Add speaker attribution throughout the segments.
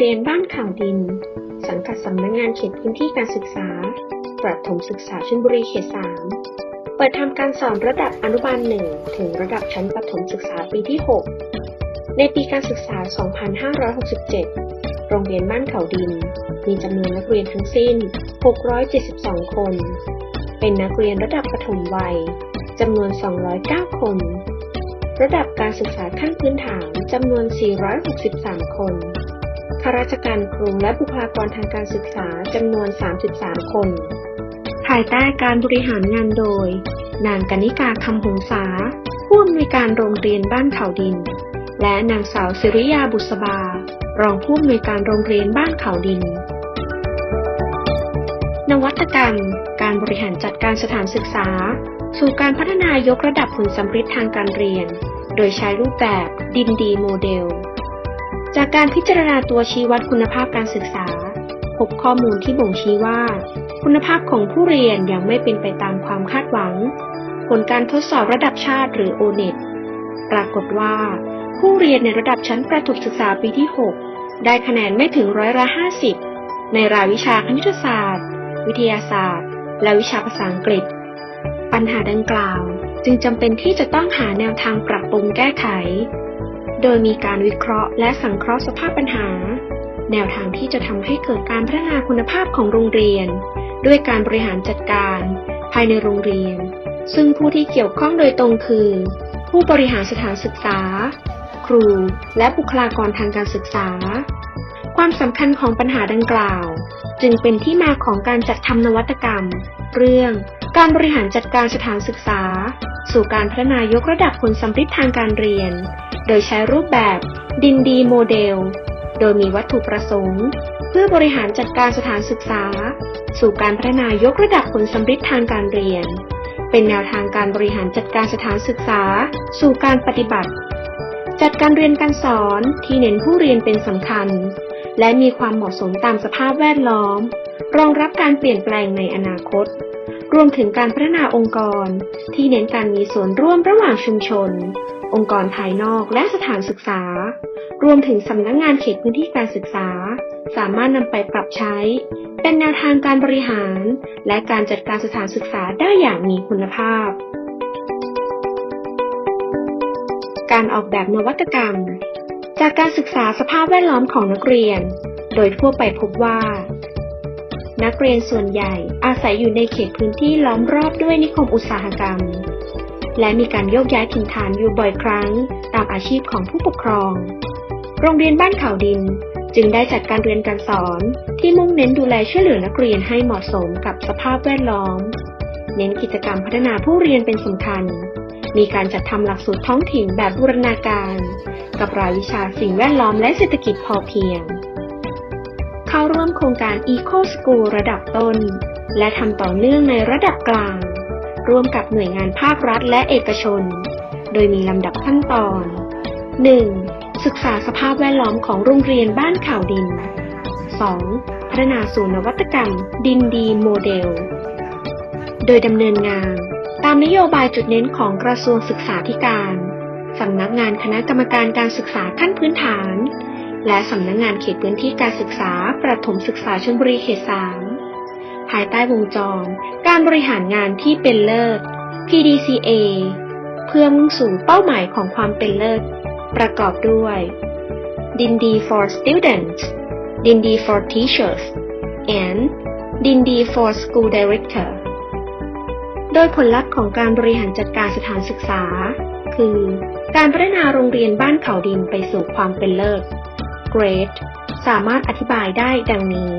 Speaker 1: รงเรียนบ้านข่าวดิน สังกัดสำนักงงานเขตพื้นที่การศึกษา ประถมศึกษาชลบุรีเขต 3 เปิดทำการสอนระดับอนุบาล 1 ถึงระดับชั้นประถมศึกษาปีที่ 6 ในปีการศึกษา 2567 โรงเรียนบ้านเขาดิน มีจำนวนนักเรียนทั้งสิ้น 672 คน เป็นนักเรียนระดับประถมวัยจำนวน 209 คน ระดับการศึกษาขั้นพื้นฐานจำนวน 463 คนาราชการครูและบุคลากรทางการศึกษาจำนวน 33 คน ภายใต้การบริหารงานโดย นางกนิกาคำหงษา ผู้อำนวยการโรงเรียนบ้านเขาดิน และนางสาวสิริยาบุษบา รองผู้อำนวยการโรงเรียนบ้านเขาดิน นวัตกรรม การบริหารจัดการสถานศึกษา สู่การพัฒนายกระดับผลสัมฤทธิ์ทางการเรียน โดยใช้รูปแบบดินดีโมเดล จากการพิจารณาตัวชี้วัดคุณภาพการศึกษา พบข้อมูลที่บ่งชี้ว่า คุณภาพของผู้เรียนยังไม่เป็นไปตามความคาดหวัง ผลการทดสอบระดับชาติหรือ O-NET ปรากฏว่า ผู้เรียนในระดับชั้นประถมศึกษาปีที่ 6 ได้คะแนนไม่ถึงร้อยละ 50 ในรายวิชาคณิตศาสตร์ วิทยาศาสตร์ และวิชาภาษาอังกฤษ ปัญหาดังกล่าว จึงจำเป็นที่จะต้องหาแนวทางปรับปรุงแก้ไข โดยมีการวิเคราะห์และสังเคราะห์สภาพปัญหา แนวทางที่จะทำให้เกิดการพัฒนาคุณภาพของโรงเรียน ด้วยการบริหารจัดการ ภายในโรงเรียน ซึ่งผู้ที่เกี่ยวข้องโดยตรงคือ ผู้บริหารสถานศึกษา ครู และบุคลากรทางการศึกษา ความสำคัญของปัญหาดังกล่าว จึงเป็นที่มาของการจัดทำนวัตกรรม เรื่องการบริหารจัดการสถานศึกษา สู่การพัฒนายกระดับผลสัมฤทธิ์ทางการเรียน โดยใช้รูปแบบดินดีโมเดล โดยมีวัตถุประสงค์ เพื่อบริหารจัดการสถานศึกษา สู่การพัฒนายกระดับผลสัมฤทธิ์ทางการเรียน เป็นแนวทางการบริหารจัดการสถานศึกษา สู่การปฏิบัติ จัดการเรียนการสอนที่เน้นผู้เรียนเป็นสำคัญ และมีความเหมาะสมตามสภาพแวดล้อม รองรับการเปลี่ยนแปลงในอนาคต รวมถึงการพัฒนาองค์กร ที่เน้นการมีส่วนร่วมระหว่างชุมชน องค์กรภายนอกและสถานศึกษา รวมถึงสำนักงงานเขตพื้นที่การศึกษา สามารถนำไปปรับใช้ เป็นแนวทางการบริหาร และการจัดการสถานศึกษาได้อย่างมีคุณภาพ การออกแบบนวัตกรรม จากการศึกษาสภาพแวดล้อมของนักเรียน โดยทั่วไปพบว่านักเรียนส่วนใหญ่อาศัยอยู่ในเขตพื้นที่ล้อมรอบด้วยนิคมอุตสาหกรรม และมีการโยกย้ายถิ่นฐานอยู่บ่อยครั้ง ตามอาชีพของผู้ปกครอง โรงเรียนบ้านเขาดิน จึงได้จัดการเรียนการสอน ที่มุ่งเน้นดูแลช่วยเหลือนักเรียนให้เหมาะสมกับสภาพแวดล้อม เน้นกิจกรรมพัฒนาผู้เรียนเป็นสำคัญ มีการจัดทำหลักสูตรท้องถิ่นแบบบูรณาการ กับรายวิชาสิ่งแวดล้อมและเศรษฐกิจพอเพียง เข้าร่วมโครงการ Eco School ระดับต้น และทำต่อเนื่องในระดับกลาง ร่วมกับหน่วยงานภาครัฐและเอกชน โดยมีลำดับขั้นตอน 1. ศึกษาสภาพแวดล้อมของโรงเรียนบ้านข่าวดิน 2. พัฒนาสู่นวัตกรรม ดินดีโมเดล โดยดำเนินงาน ตามนโยบายจุดเน้นของกระทรวงศึกษาธิการสำนักงานคณะกรรมการการศึกษาขั้นพื้นฐาน และสำนักงานเขตพื้นที่การศึกษา ประถมศึกษาชลบุรีเขต3 ภายใต้วงจร การบริหารงานที่เป็นเลิศ PDCA เพื่อมุ่งสู่เป้าหมายของความเป็นเลิศ ประกอบด้วย Dindi for students Dindi for teachers and Dindi for school director โดยผลลัพธ์ของการบริหารจัดการสถานศึกษา คือ การพัฒนาโรงเรียนบ้านเขาดินไปสู่ความเป็นเลิศ Great สามารถอธิบายได้ดังนี้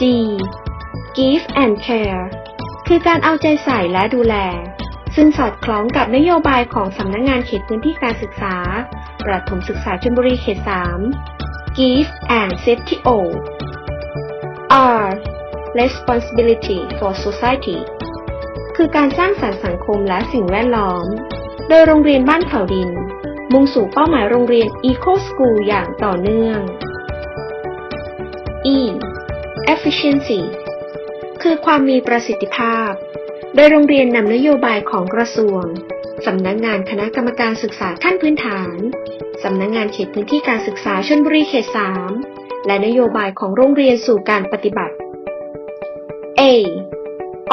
Speaker 1: G Give and Care คือการเอาใจใส่และดูแล ซึ่งสอดคล้องกับนโยบายของสำนักงงานเขตพื้นที่การศึกษา ประถมศึกษาชลบุรีเขต 3 Give and Safety O R Responsibility for Society คือการสร้างสรรค์สังคมและสิ่งแวดล้อม โดยโรงเรียนบ้านเขาดิน มุ่งสู่เป้าหมายโรงเรียน Eco School อย่างต่อเนื่อง E efficiency คือความมีประสิทธิภาพ โดยโรงเรียนนำนโยบายของกระทรวง สำนักงานคณะกรรมการศึกษาขั้นพื้นฐาน สำนักงานเขตพื้นที่การศึกษาชลบุรีเขต 3 และนโยบายของโรงเรียนสู่การปฏิบัติ A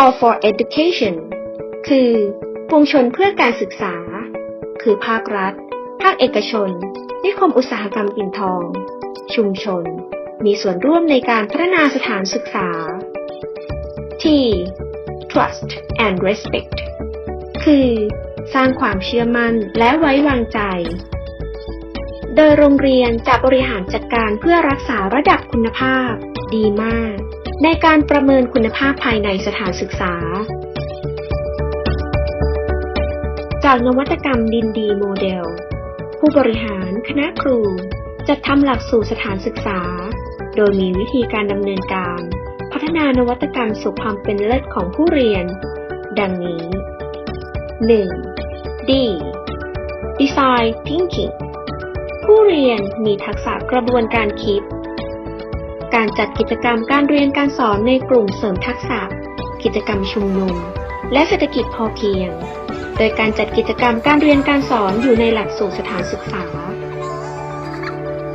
Speaker 1: All for Education คือปวงชนเพื่อการศึกษา คือภาครัฐ ภาคเอกชน นิคมอุตสาหกรรมปิ่นทอง ชุมชน มีส่วนร่วมในการพัฒนาสถานศึกษา T Trust and Respect คือ สร้างความเชื่อมั่นและไว้วางใจ โดยโรงเรียนจะบริหารจัดการเพื่อรักษาระดับคุณภาพ ดีมาก ในการประเมินคุณภาพภายในสถานศึกษา จากนวัตกรรมดินดีโมเดล ผู้บริหารคณะครูจัดทำหลักสูตรสถานศึกษา โดยมีวิธีการดำเนินการ พัฒนานวัตกรรมสู่ความเป็นเลิศของผู้เรียน ดังนี้ 1. D Design Thinking ผู้เรียนมีทักษะกระบวนการคิด การจัดกิจกรรมการเรียนการสอนในกลุ่มเสริมทักษะ กิจกรรมชุมนุม และเศรษฐกิจพอเพียง โดยการจัดกิจกรรมการเรียนการสอนอยู่ในหลักสูตรสถานศึกษา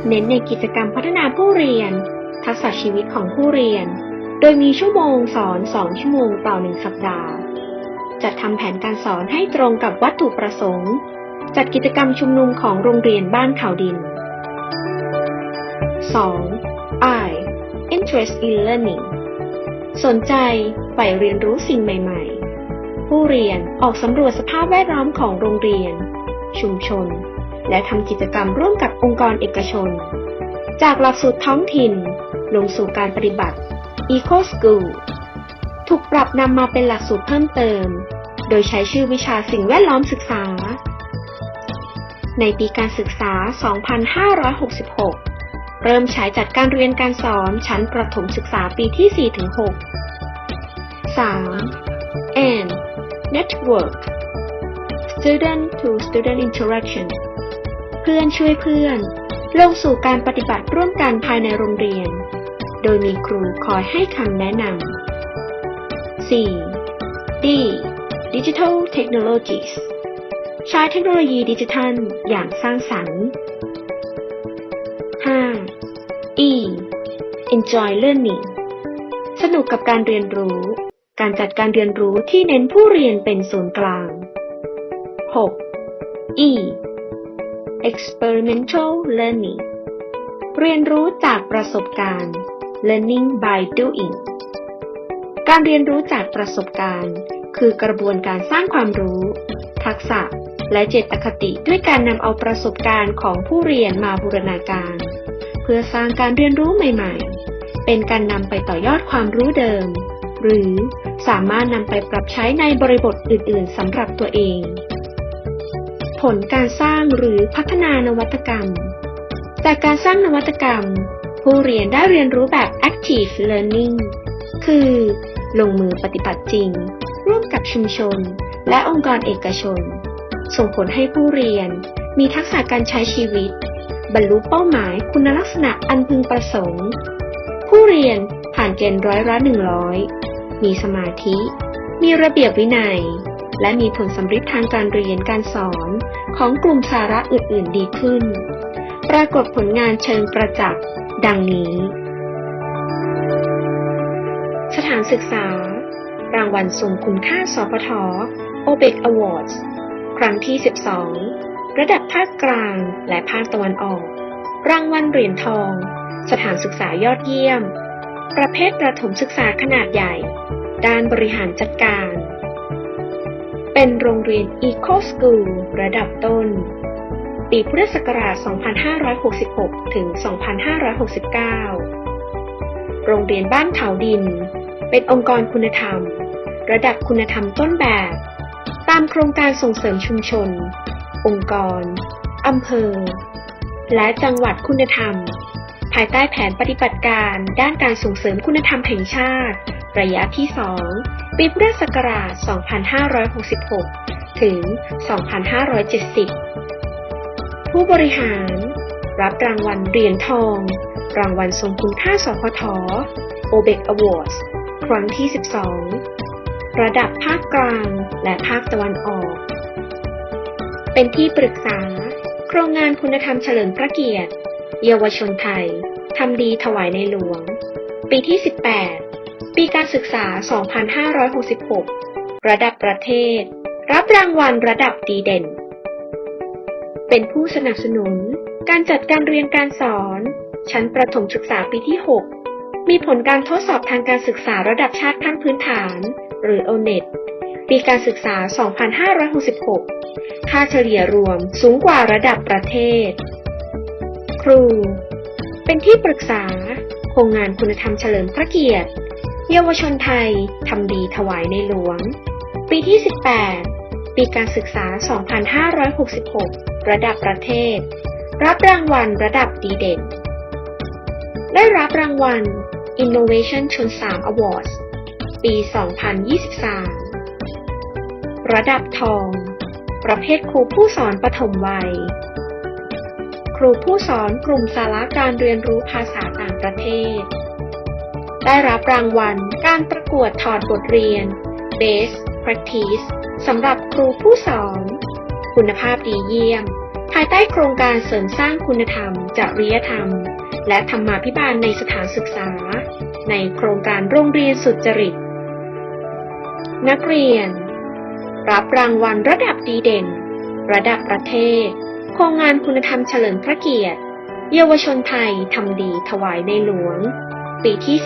Speaker 1: เน้นในกิจกรรมพัฒนาผู้เรียน ทักษะชีวิตของผู้เรียน ดยมีชั่วโมงสอน 2 ชั่วโมงต่อ 1 สัปดาห์ จัดทำแผนการสอนให้ตรงกับวัตถุประสงค์ จัดกิจกรรมชุมนุมของโรงเรียนบ้านเขาดิน 2. I interest in learning สนใจใฝ่เรียนรู้สิ่งใหม่ ๆ ผู้เรียนออกสำรวจสภาพแวดล้อมของโรงเรียน ชุมชน และทำกิจกรรมร่วมกับองค์กรเอกชน จากหลักสูตรท้องถิ่น ลงสู่การปฏิบัติ Eco School ถูกปรับนำมาเป็นหลักสูตรเพิ่มเติม โดยใช้ชื่อวิชาสิ่งแวดล้อมศึกษา ในปีการศึกษา 2566 เริ่มใช้จัดการเรียนการสอนชั้นประถมศึกษาปีที่ 4-6 3. and network student to student interaction เพื่อนช่วยเพื่อน ลงสู่การปฏิบัติร่วมกันภายในโรงเรียน โดยมีครูคอยให้คำแนะนำ 4. D Digital Technologies ใช้เทคโนโลยีดิจิทัลอย่างสร้างสรรค์ 5. E Enjoy Learning สนุกกับการเรียนรู้ การจัดการเรียนรู้ที่เน้นผู้เรียนเป็นศูนย์กลาง 6. E Experimental Learning เรียนรู้จากประสบการณ์ Learning by doing การเรียนรู้จากประสบการณ์ คือกระบวนการสร้างความรู้ ทักษะ และเจตคติด้วยการนำเอาประสบการณ์ของผู้เรียนมาบูรณาการ เพื่อสร้างการเรียนรู้ใหม่ ๆ เป็นการนำไปต่อยอดความรู้เดิม หรือสามารถนำไปปรับใช้ในบริบทอื่น ๆสำหรับตัวเอง ผลการสร้างหรือพัฒนานวัตกรรม จากการสร้างนวัตกรรม ผู้เรียนได้เรียนรู้แบบ active learning คือ ลงมือปฏิบัติจริง ร่วมกับชุมชน และองค์กรเอกชน ส่งผลให้ผู้เรียนมีทักษะการใช้ชีวิต บรรลุเป้าหมายคุณลักษณะอันพึงประสงค์ ผู้เรียนผ่านเกณฑ์ร้อยละหนึ่งร้อยมีสมาธิ มีระเบียบวินัย และมีผลสำฤทธิ์ทางการเรียนการสอนของกลุ่มสาระอื่น ๆ ดีขึ้น รากฏผลงานเชิงประจักษ์ ดังนี้ สถานศึกษา รางวัลทรงคุณค่าสพท OBEC Awards ครั้งที่ 12 ระดับภาคกลางและภาคตะวันออก รางวัลเหรียญทอง สถานศึกษายอดเยี่ยม ประเภทประถมศึกษาขนาดใหญ่ ด้านบริหารจัดการ เป็นโรงเรียน Eco School ระดับต้น ปีพุทธศักราช 2566 ถึง 2569 โรงเรียนบ้านเขาดิน เป็นองค์กรคุณธรรม ระดับคุณธรรมต้นแบบ ตามโครงการส่งเสริมชุมชน องค์กร อำเภอ และจังหวัดคุณธรรม ภายใต้แผนปฏิบัติการด้านการส่งเสริมคุณธรรมแห่งชาติ ระยะที่ 2 ปีพุทธศักราช 2566 ถึง 2570 ผู้บริหาร รับรางวัลเหรียญทอง รางวัลทรงคุณค่าสพท OBEC Awards ครั้งที่ 12 ระดับภาคกลางและภาคตะวันออก เป็นที่ปรึกษา โครงงานคุณธรรมเฉลิมพระเกียรติ เยาวชนไทย ทำดีถวายในหลวง ปีที่ 18 ปีการศึกษา 2566 ระดับประเทศ รับรางวัลระดับดีเด่น เป็นผู้สนับสนุน การจัดการเรียนการสอน ชั้นประถมศึกษาปีที่ 6 มีผลการทดสอบทางการศึกษาระดับชาติขั้นพื้นฐาน หรือ ONET ปีการศึกษา 2566 ค่าเฉลี่ยรวมสูงกว่าระดับประเทศ ครู เป็นที่ปรึกษา โครงงานคุณธรรมเฉลิมพระเกียรติ เยาวชนไทย ทำดีถวายในหลวง ปีที่ 18 ปีการศึกษา 2566 ระดับประเทศ รับรางวัลระดับดีเด่น ได้รับรางวัล Innovation ชนสาม Awards ปี 2023 ระดับทอง ประเภทครูผู้สอนปฐมวัย ครูผู้สอนกลุ่มสาระการเรียนรู้ภาษาต่างประเทศ ได้รับรางวัลการประกวดถอดบทเรียน Best Practice สำหรับครูผู้สอน คุณภาพดีเยี่ยม ภายใต้โครงการเสริมสร้างคุณธรรม จริยธรรม และธรรมาภิบาลในสถานศึกษา ในโครงการโรงเรียนสุจริต นักเรียน รับรางวัลระดับดีเด่น ระดับประเทศ โครงงานคุณธรรมเฉลิมพระเกียรติ เยาวชนไทยทำดีถวายในหลวง ปีที่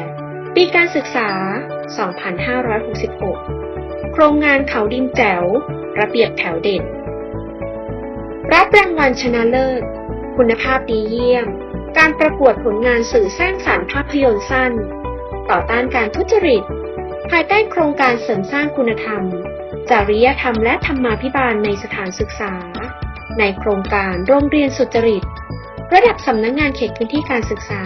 Speaker 1: 18 ปีการศึกษา 2566 โครงงานเขาดินแจ๋ว ระเบียบแถวเด่น รับรางวัลชนะเลิศ คุณภาพดีเยี่ยม การประกวดผลงานสื่อสร้างสรรค์ภาพยนตร์สั้น ต่อต้านการทุจริต ภายใต้โครงการเสริมสร้างคุณธรรม จริยธรรมและธรรมาภิบาลในสถานศึกษา ในโครงการโรงเรียนสุจริต ระดับสำนักงงานเขตพื้นที่การศึกษา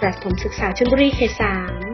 Speaker 1: ประถมศึกษาชลบุรีเขตสาม